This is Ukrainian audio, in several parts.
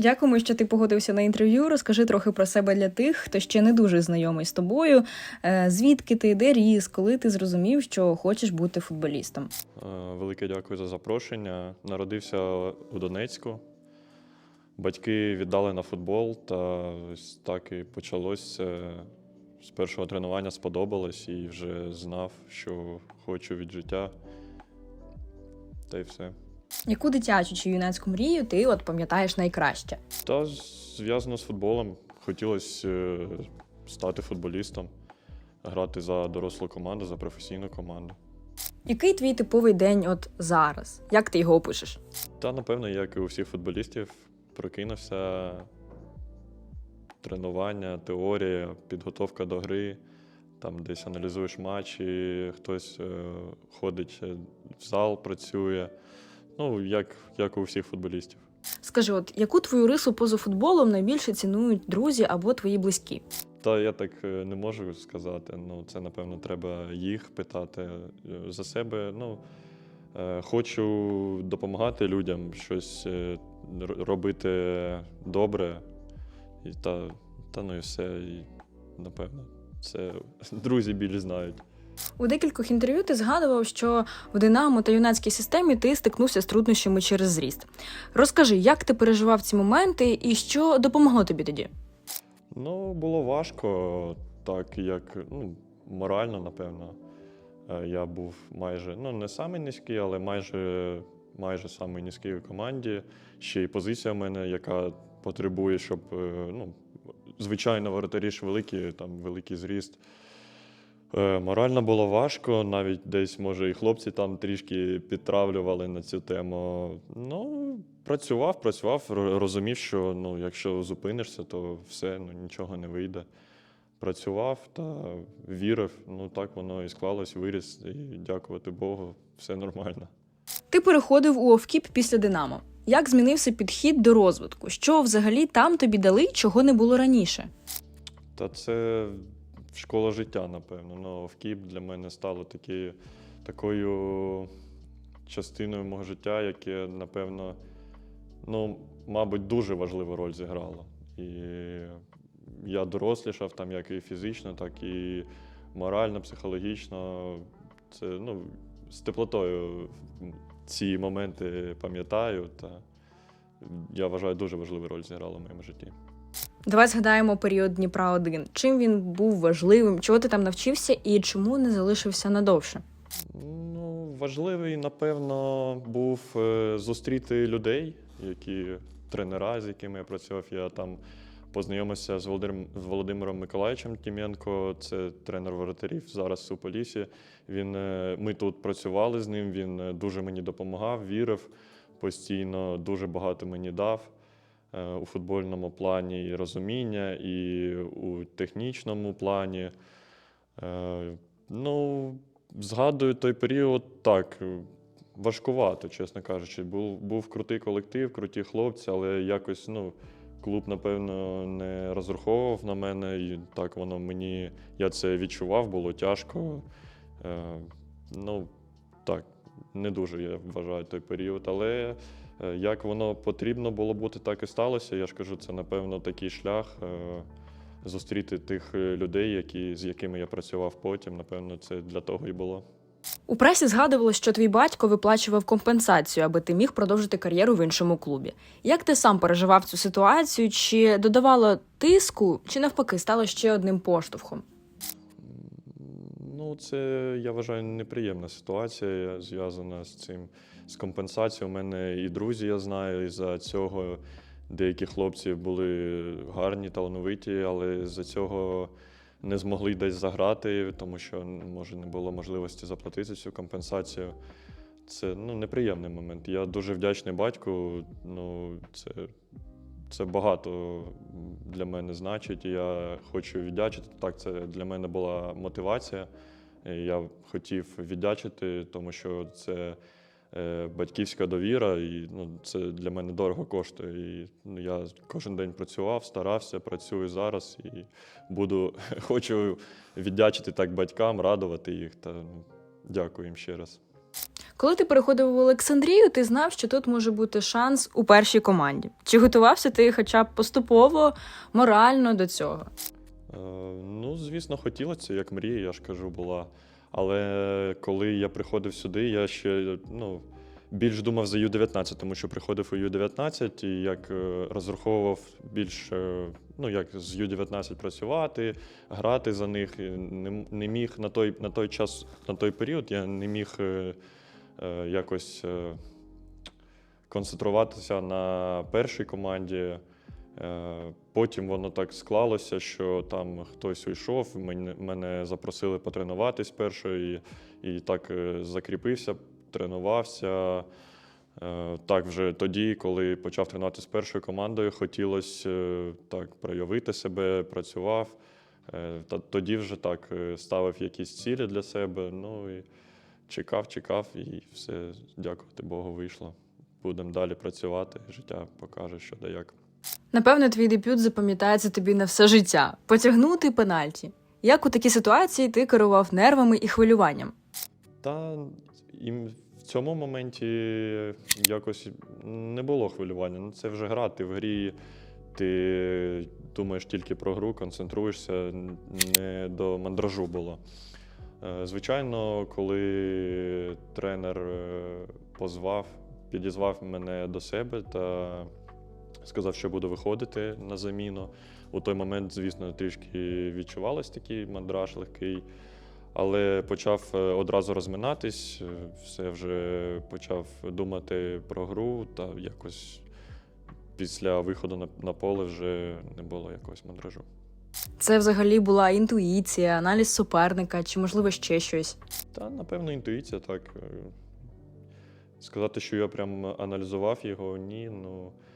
Дякуємо, що ти погодився на інтерв'ю. Розкажи трохи про себе для тих, хто ще не дуже знайомий з тобою. Е, Звідки ти, де ріс, коли ти зрозумів, що хочеш бути футболістом? Е, Велике дякую за запрошення. Народився у Донецьку. Батьки віддали на футбол, та ось так і почалось. Е, З першого тренування сподобалось і вже знав, що хочу від життя. Та й все. Яку дитячу чи юнацьку мрію ти от пам'ятаєш найкраще? Та зв'язано з футболом. Хотілося е, стати футболістом, грати за дорослу команду, за професійну команду. Який твій типовий день от зараз? Як ти його опишеш? Та, напевно, як і у всіх футболістів, прокинувся тренування, теорія, підготовка до гри, там десь аналізуєш матчі, хтось е, ходить е, в зал, працює. Ну, як, як у всіх футболістів. Скажи, от яку твою рису поза футболом найбільше цінують друзі або твої близькі? Та я так е, не можу сказати. Ну, це, напевно, треба їх питати Е, за себе. Ну, е, хочу допомагати людям, щось е, р- робити добре. І та, та ну і все. І, напевно, це друзі більш знають. У декількох інтерв'ю ти згадував, що в Динамо та юнацькій системі ти стикнувся з труднощами через зріст. Розкажи, як ти переживав ці моменти і що допомогло тобі тоді? Ну, було важко, так як ну, морально, напевно. Е, Я був майже, ну, не самий низький, але майже, майже самий низький у команді. Ще й позиція в мене, яка потребує, щоб, е, ну, звичайно, воротарі ж великі, там великий зріст. Е, Морально було важко, навіть десь, може, і хлопці там трішки підтравлювали на цю тему. Ну, працював, працював, розумів, що ну, якщо зупинишся, то все, ну, нічого не вийде. Працював та вірив, ну так воно і склалось, виріс, і дякувати Богу, все нормально. Ти переходив у Овкіп після Динамо. Як змінився підхід до розвитку? Що взагалі там тобі дали, чого не було раніше? Та це школа життя, напевно. Ну, ВКІП для мене стало такі, такою частиною мого життя, яке, напевно, ну, мабуть, дуже важливу роль зіграло. І я дорослішав там як і фізично, так і морально, психологічно. Це ну, з теплотою ці моменти пам'ятаю. Та я вважаю, дуже важливу роль зіграло в моєму житті. Давай згадаємо період Дніпра 1 Чим він був важливим, чого ти там навчився і чому не залишився надовше? Ну, важливий, напевно, був е, зустріти людей, які тренера, з якими я працював. Я там познайомився з Володимиром, з Володимиром Миколаївичем Тім'янко, це тренер воротарів зараз у Полісі. Він, е, ми тут працювали з ним, він е, дуже мені допомагав, вірив постійно, дуже багато мені дав у футбольному плані і розуміння, і у технічному плані. Е, Ну, згадую той період так. е, Важкувато, чесно кажучи. Був, був крутий колектив, круті хлопці, але якось ну, клуб, напевно, не розраховував на мене. І так воно мені, я це відчував, було тяжко. Е, ну, так, не дуже я вважаю той період. Але е, як воно потрібно було бути, так і сталося. Я ж кажу, це, напевно, такий шлях. Е, зустріти тих е, людей, які, з якими я працював потім. Напевно, це для того і було. У пресі згадувалось, що твій батько виплачував компенсацію, аби ти міг продовжити кар'єру в іншому клубі. Як ти сам переживав цю ситуацію? Чи додавало тиску, чи навпаки стало ще одним поштовхом? Ну, це я вважаю неприємна ситуація, зв'язана з цим з компенсацією. У мене і друзі, я знаю, і за цього деякі хлопці були гарні, талановиті, але за цього не змогли десь заграти, тому що може не було можливості заплатити цю компенсацію. Це ну, неприємний момент. Я дуже вдячний батьку. Ну, це, це багато для мене значить. Я хочу віддячити. Так, це для мене була мотивація. Я хотів віддячити, тому що це батьківська довіра, і ну, це для мене дорого коштує. І ну, я кожен день працював, старався, працюю зараз і буду хочу віддячити так батькам, радувати їх. Та ну, дякую їм ще раз. Коли ти переходив в Олександрію, ти знав, що тут може бути шанс у першій команді. Чи готувався ти хоча б поступово, морально до цього? Е, Ну, звісно, хотілося, як мрія, я ж кажу, була. Але коли я приходив сюди, я ще ну, більш думав за Ю-19, тому що приходив у Ю-19 і як е, розраховував більш, е, ну, як з Ю-19 працювати, грати за них. Не, не міг на той, на той час, на той період, я не міг е, е, якось е, концентруватися на першій команді. Е, Потім воно так склалося, що там хтось уйшов, мене, запросили потренуватись перше, і, і так е, закріпився, тренувався. Е, Так, вже тоді, коли почав тренуватися з першою командою, хотілося так проявити себе, працював. Тоді вже так ставив якісь цілі для себе. Ну і чекав, чекав, і все, дякувати Богу, вийшло. Будемо далі працювати. Життя покаже, що да як. Напевно, твій дебют запам'ятається тобі на все життя. Потягнути пенальті. Як у такій ситуації ти керував нервами і хвилюванням? Та і в цьому моменті якось не було хвилювання. Ну, це вже гра, ти в грі, ти думаєш тільки про гру, концентруєшся, не до мандражу було. Е, Звичайно, коли тренер е, позвав, підізвав мене до себе та сказав, що буду виходити на заміну. У той момент, звісно, трішки відчувалось такий мандраж легкий. Але почав е, одразу розминатись, е, все вже почав думати про гру, та якось після виходу на, на поле вже не було якогось мандражу. Це взагалі була інтуїція, аналіз суперника чи, можливо, ще щось. Та, напевно, інтуїція так. е, Сказати, що я прям аналізував його, ні. Ну, е,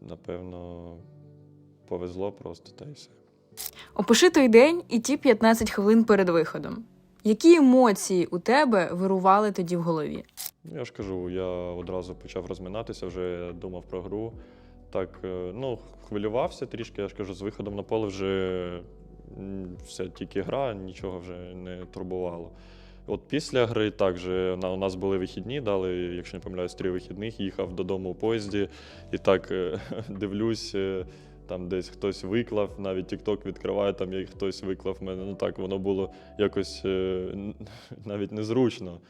напевно, повезло просто та й все. Опиши той день і ті 15 хвилин перед виходом. Які емоції у тебе вирували тоді в голові? Я ж кажу, я одразу почав розминатися, вже думав про гру. Так, е, ну, хвилювався трішки, я ж кажу, з виходом на поле вже все тільки гра, нічого вже не турбувало. От після гри також у нас були вихідні, дали, якщо не помиляюсь, три вихідних, їхав додому у поїзді і так е, дивлюсь, е, там десь хтось виклав, навіть TikTok відкриває, там як хтось виклав мене. Ну так воно було якось е, навіть незручно.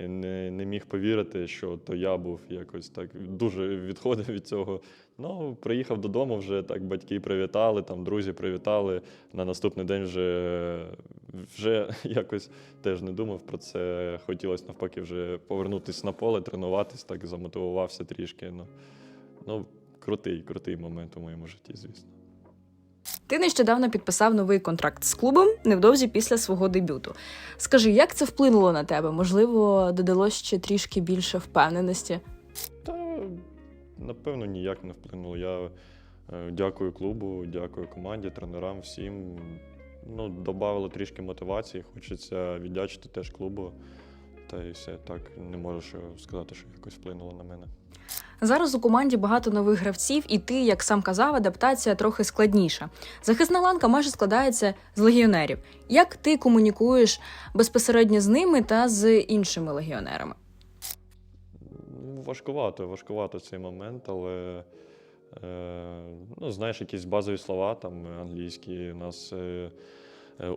І не, не міг повірити, що то я був якось так дуже відходив від цього. Ну, приїхав додому, вже так батьки привітали, там друзі привітали. На наступний день вже, вже якось теж не думав про це. Хотілося навпаки вже повернутися на поле, тренуватись, так замотивувався трішки. Ну, ну крутий, крутий момент у моєму житті, звісно. Ти нещодавно підписав новий контракт з клубом невдовзі після свого дебюту. Скажи, як це вплинуло на тебе? Можливо, додалось ще трішки більше впевненості? Та напевно ніяк не вплинуло. Я е, дякую клубу, дякую команді, тренерам, всім. Ну, додавало трішки мотивації. Хочеться віддячити теж клубу. Та і все так не можу сказати, що якось вплинуло на мене. Зараз у команді багато нових гравців, і ти, як сам казав, адаптація трохи складніша. Захисна ланка майже складається з легіонерів. Як ти комунікуєш безпосередньо з ними та з іншими легіонерами? Важкувато, важкувато цей момент, але е, ну, знаєш, якісь базові слова там англійські. У нас е,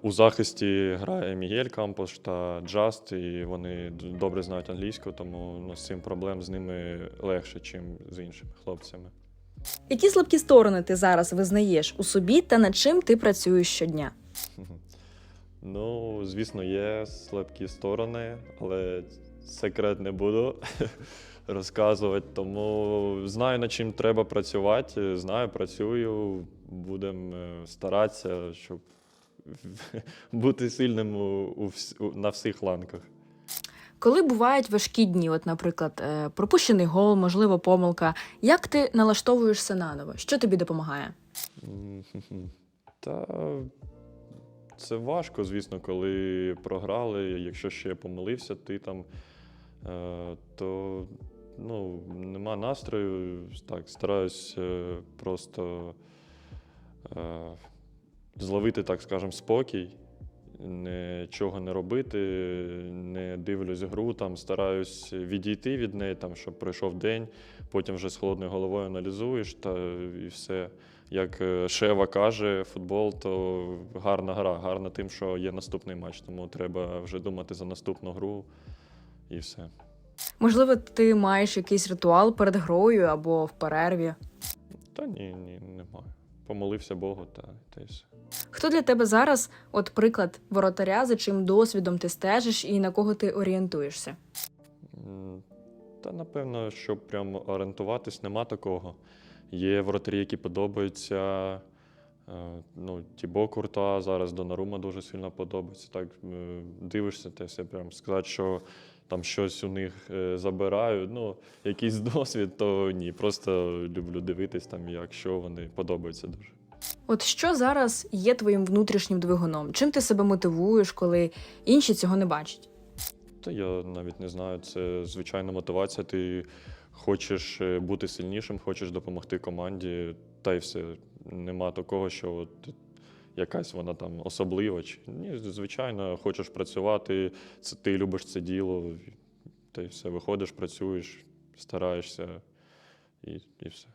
у захисті грає Мігель Кампош та Джаст, і вони добре знають англійську, тому ну, з цим проблем з ними легше, ніж з іншими хлопцями. Які слабкі сторони ти зараз визнаєш у собі та над чим ти працюєш щодня? Ну, звісно, є слабкі сторони, але секрет не буду розказувати. Тому знаю, над чим треба працювати. Знаю, працюю. Будемо старатися, щоб бути сильним у, у, у- на всіх ланках. Коли бувають важкі дні, от, наприклад, е, пропущений гол, можливо, помилка, як ти налаштовуєшся наново? Що тобі допомагає? Та це важко, звісно, коли програли. Якщо ще помилився, ти там, е, то ну, нема настрою. Так, стараюсь е, просто зловити, так скажемо, спокій. нічого не робити, не дивлюсь гру, там стараюсь відійти від неї, там, щоб пройшов день, потім вже з холодною головою аналізуєш та і все. Як е, Шева каже, футбол то гарна гра, гарна тим, що є наступний матч, тому треба вже думати за наступну гру і все. Можливо, ти маєш якийсь ритуал перед грою або в перерві. Та ні, ні, немає. Помолився Богу та, та й все. Хто для тебе зараз, от приклад воротаря, за чим досвідом ти стежиш і на кого ти орієнтуєшся? Та напевно, щоб прям орієнтуватись, нема такого. Є воротарі, які подобаються. е, Ну, Тібо Курта, зараз Донарума дуже сильно подобається. Так дивишся, те все прям сказати, що там щось у них е, забираю. Ну, якийсь досвід, то ні. Просто люблю дивитись, там, як що вони подобаються дуже. От що зараз є твоїм внутрішнім двигуном? Чим ти себе мотивуєш, коли інші цього не бачать? Та я навіть не знаю. Це звичайна мотивація. Ти хочеш е, бути сильнішим, хочеш допомогти команді, та й все. Нема такого, що от якась вона там особлива. Ні, звичайно, хочеш працювати, це, ти любиш це діло, й все. Виходиш, працюєш, стараєшся і, і все.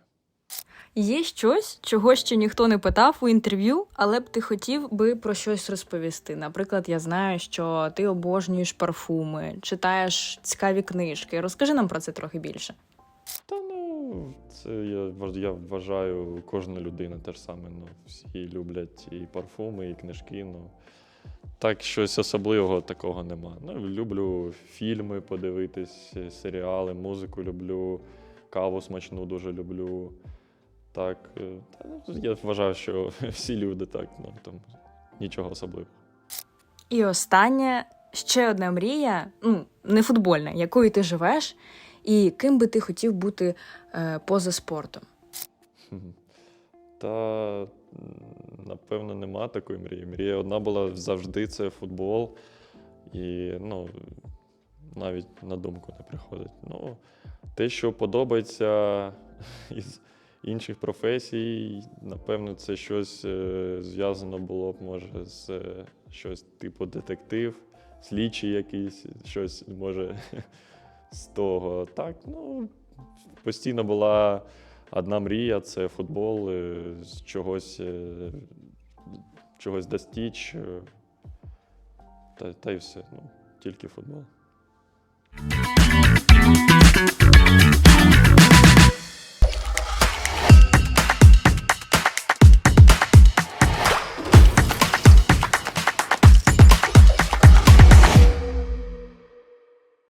Є щось, чого ще ніхто не питав у інтерв'ю, але б ти хотів би про щось розповісти. Наприклад, я знаю, що ти обожнюєш парфуми, читаєш цікаві книжки. Розкажи нам про це трохи більше. Та ну, це я, я вважаю, кожна людина те ж саме. Ну, всі люблять і парфуми, і книжки. Ну, так, щось особливого такого нема. Ну, люблю фільми подивитись, е, серіали, музику люблю, каву смачну дуже люблю. Так, е, та, ну, я вважаю, що всі люди так, ну там нічого особливого. І останнє ще одна мрія, ну не футбольна, якою ти живеш, і ким би ти хотів бути е, поза спортом. Та напевно нема такої мрії. Мрія одна була завжди це футбол. І ну, навіть на думку не приходить. Ну, те, що подобається із інших професій, напевно, це щось е, зв'язано було б, може, з е, щось типу детектив, слідчий якийсь, щось може з того. Так, ну, постійно була одна мрія це футбол, е, з чогось, е, чогось достіч. е, Та, та й все. Ну, тільки футбол.